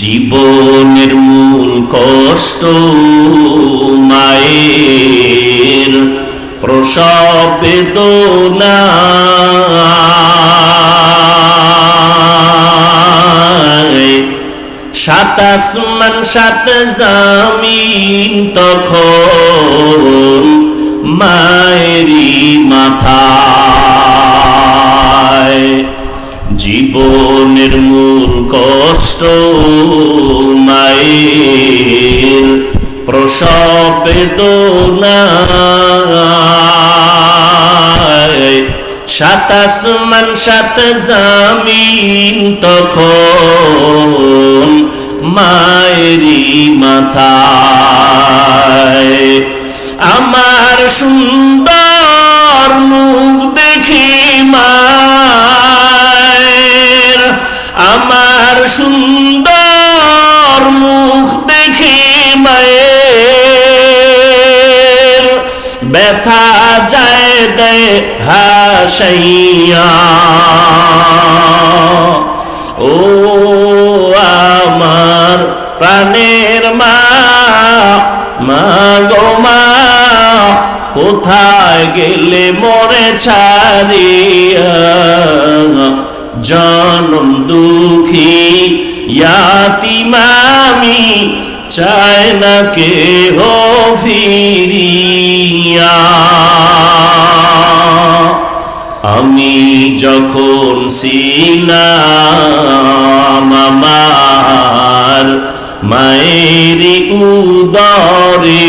জীবনের মূল কষ্ট মায়ের প্রসব বেদনা। সাত আসমান সাত জামিন তখন মায়েরই মাথায় জীবনের মূল কষ্ট মায়ের প্রসব বেদনায়। সাত আসমান সাত জামিন তখন মায়েরই মাথায়। আমার সুন্দর মুখ দেখি মায়ের আমার সুন্দর মুখ দেখি মায়ের ব্যথা যায় দে হাসাইয়া। ও আমার প্রাণের মা মা গো মা, কোথায় গেলে মরে ছাড়িয়া? জনম দুঃখী ইয়াতিমামি চায় না কে হো ফিরিয়া। আমি যখন ছিলাম আমার মায়ের উদরে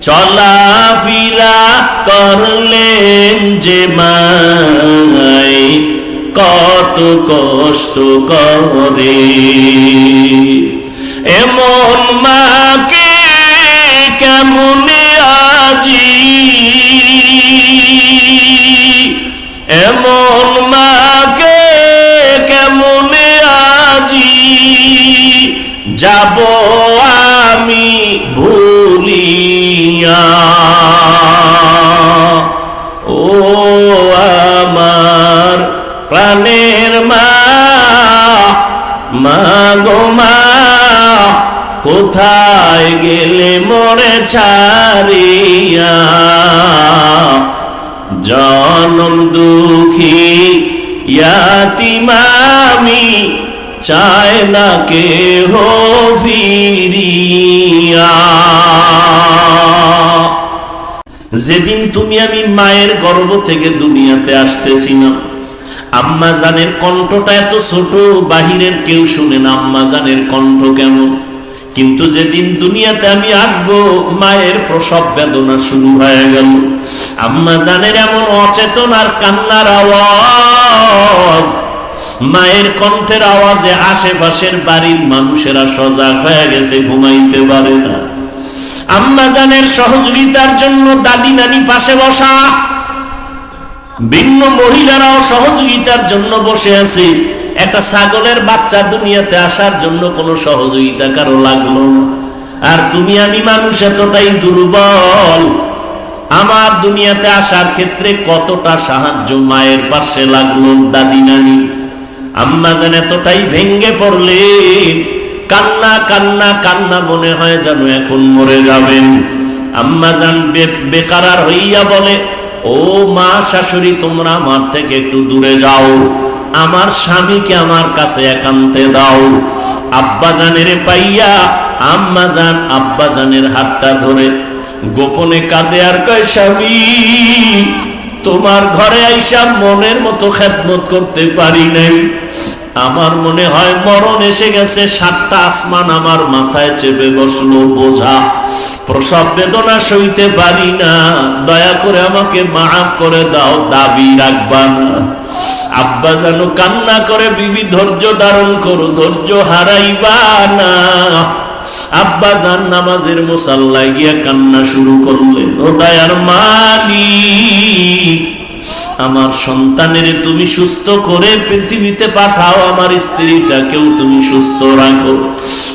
চলাফিরা করলেন যে মাই, কত কষ্ট করে। এমন মাকে কেমন আজি? এমন মাকে কেমন আজি? যাব আমি ভুলিয়া ও আমার প্রাণের মা মা কোথায় গেলে মরে ছাড়িয়া? জনম দুঃখী ইয়াতিমামি চায় না কে হো যেদিন তুমি আমি মায়ের গর্ভ থেকে দুনিয়াতে আসতেছি না, আম্মা জানের কণ্ঠটা এত ছোট, বাহিরের কেউ শুনে না আম্মা জানের কণ্ঠ কেমন কিন্তু যেদিন দুনিয়াতে আমি আসব, মায়ের প্রসব বেদনা শুরু হয়ে গেল। আম্মা জানের এমন অচেতন আর কান্নার আওয়াজ মায়ের কণ্ঠের আওয়াজে আশেপাশের বাড়ির মানুষেরা সজাগ হয়ে গেছে, ঘুমাইতে পারে না। আম্মা জানের সহযোগিতার জন্য দাদি নানি পাশে বসা, ভিন্ন মহিলারাও সহযোগিতার জন্য বসে আছে। একটা ছাগলের বাচ্চা দুনিয়াতে আসার জন্য কোনো সহযোগিতা কারও লাগল আর তুমি আমি মানুষ এতটাই দুর্বল, আমার দুনিয়াতে আসার ক্ষেত্রে কতটা সাহায্য মায়ের পাশে লাগল দাদি নানি? আম্মা যেন এতটাই ভেঙ্গে পড়লে, কান্না কান্না কান্না মনে হয় যেন এখন মরে যাবেন। আম্মা যান বেকারার হইয়া বলে, ও মা শাশুড়ি, তোমরা আমার থেকে একটু দূরে যাও। আমার স্বামীকে আমার কাছে একান্তে দাও। আব্বা জানের পাইয়া আম্মা জান আব্বা জানের হাতটা ধরে, গোপনে কাঁদে আর কয় স্বামী তোমার ঘরে আইসা মনের মতো খেদমত করতে পারি নাই। আমার মনে হয় মরণ এসে গেছে, সাতটা আসমান আমার মাথায় চেপে বসল বোঝা। প্রসব বেদনা সইতে পারি না, দয়া করে আমাকে মাফ করে দাও, দাবি রাখবা না। আব্বা যেন কান্না করে, বিবি ধৈর্য ধারণ করো, ধৈর্য হারাইবা না। আব্বা জান নামাজের মুসাল্লায় গিয়া কান্না শুরু করলেন, ও দয়ার মালিক, আমার সন্তানের তুমি সুস্থ করে পৃথিবীতে পাঠাও, আমার স্ত্রীটাকেও তুমি সুস্থ রাখো।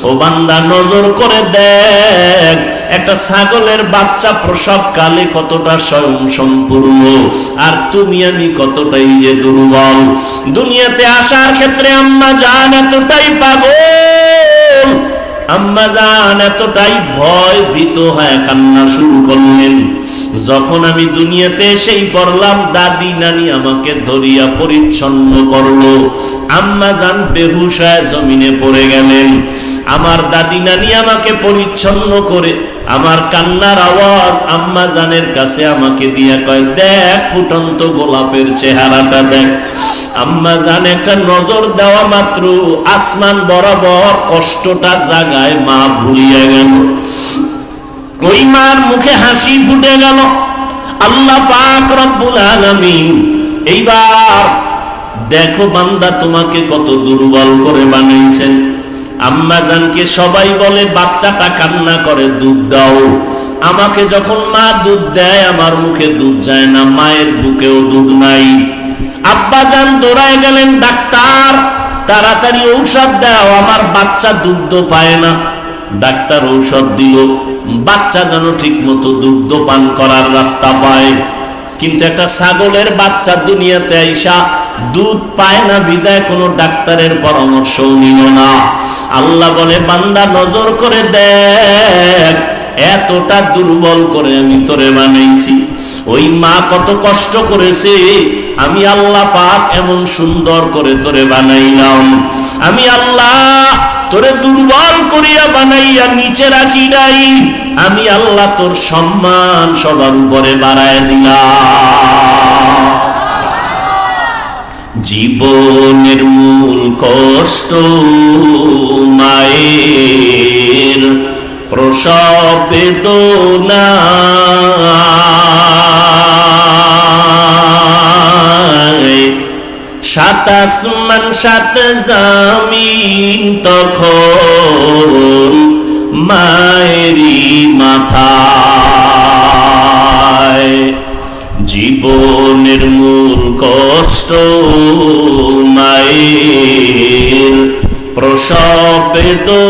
ও বান্দা, নজর করে দেখ, একটা ছাগলের বাচ্চা প্রসব কালে কতটা স্বয়ং সম্পূর্ণ, আর তুমি আমি কতটাই যে দুর্বল। দুনিয়াতে আসার ক্ষেত্রে আম্মা জান এতটাই পাগল। আম্মা জান এতটাই ভয়, ভীত হয়ে কান্না শুরু করলেন। যখন আমি দুনিয়াতে এসেই পড়লাম, দাদি নানি আমাকে ধরিয়া পরিচ্ছন্ন করল। আম্মা জান বেহুশ জমিনে পড়ে গেলেন। আমার দাদি নানি আমাকে পরিচ্ছন্ন করে, আমার কান্নার আওয়াজ আম্মা জানের কাছে আমাকে দিয়া কয়, দেখ ফুটন্ত গোলাপের চেহারাটা দেখ। আম্মা জান একটা নজর দেওয়া মাত্র, আসমান বরাবর কষ্টটা জাগায় মা ভুলিয়া গেল। ওই মার মুখে হাসি ফুটে গেল। আল্লাহ পাক রব্বুল আলামিন, এইবার দেখো বান্দা তোমাকে কত দুর্বল করে বানাইছেন। আম্মা জানকে সবাই বলে, বাচ্চাটা কান্না করে, দুধ দাও। আমাকে যখন মা দুধ দেয়, আমার মুখে দুধ যায় না, মায়ের বুকেও দুধ নাই। আব্বা জান দৌড়ায় গেলেন, ডাক্তার, তাড়াতাড়ি ঔষধ দাও, আমার বাচ্চা দুধ পায় না। ডাক্তার ঔষধ দিল। বাচ্চা যেন ঠিক মতো দুগ্ধ পান করার রাস্তা পায়। কিন্তু একটা ছাগলের বাচ্চা দুনিয়াতে আইসা দুধ পায় না, বিদায় কোনো ডাক্তারের পরামর্শ নিল না। আল্লাহ বলে, বান্দা, নজর করে দেখ, এতটা দুর্বল করে আমি তোরে বানাইছি। ওই মা কত কষ্ট করেছে আমি আল্লাহ পাক এমন সুন্দর করে তোরে বানাইলাম। আমি আল্লাহ তোরে দুর্বল করিয়া বানাইয়া নিচে রাখি নাই। আমি আল্লাহ তোর সম্মান সবার উপরে বাড়ায় দিলাম। জীবনের মূল কষ্ট মায়ের প্রসব সাত আসমান, সাত জামিন তখন মায়েরি মাথায়। জীবনের মূল কষ্ট মায়ের প্রসব বেদনায়।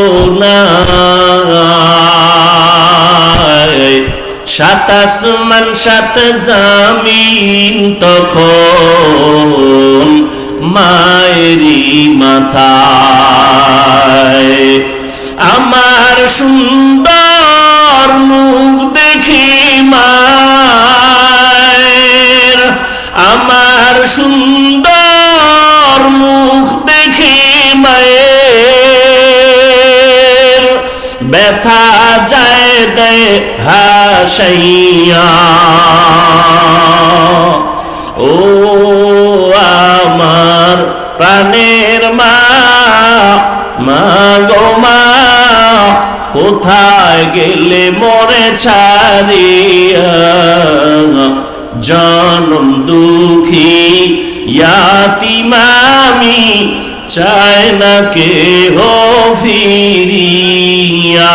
সাত আসমান, সাত জামিন তখন মায়েরি মাথায়। আমার সুন্দর মুখ দেখি মায়ের। আমার সুন্দর মুখ দেখি মায়ের। ব্যথা যায় দে হাসাইয়া। ও আমার প্রাণের মা গো মা, কোথায় গেলে মরে ছাড়িয়া? জনম দুঃখী ইয়াতিমামি চায় না কে হো ফিরিয়া।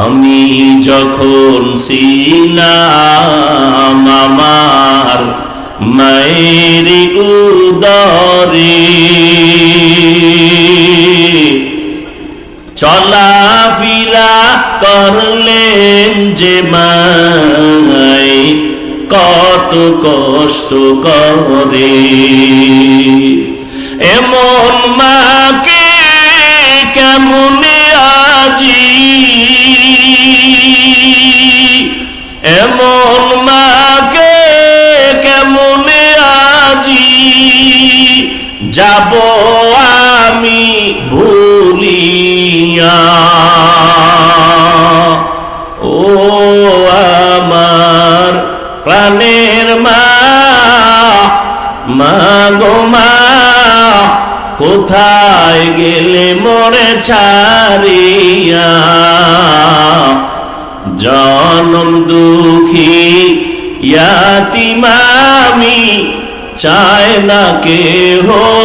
আমি যখন ছিলাম আমার মায়ের উদরে চলাফিরা করলেন যে মাই, কত কষ্ট করে। এমন মাকে কেমনে আজি এমন মাকে কেমনে আজি? যাব আমি ভুলিয়া। কোথায় গেলে মরে ছাড়িয়া? জনম দুঃখী ইয়াতিমামি চায় না কে হো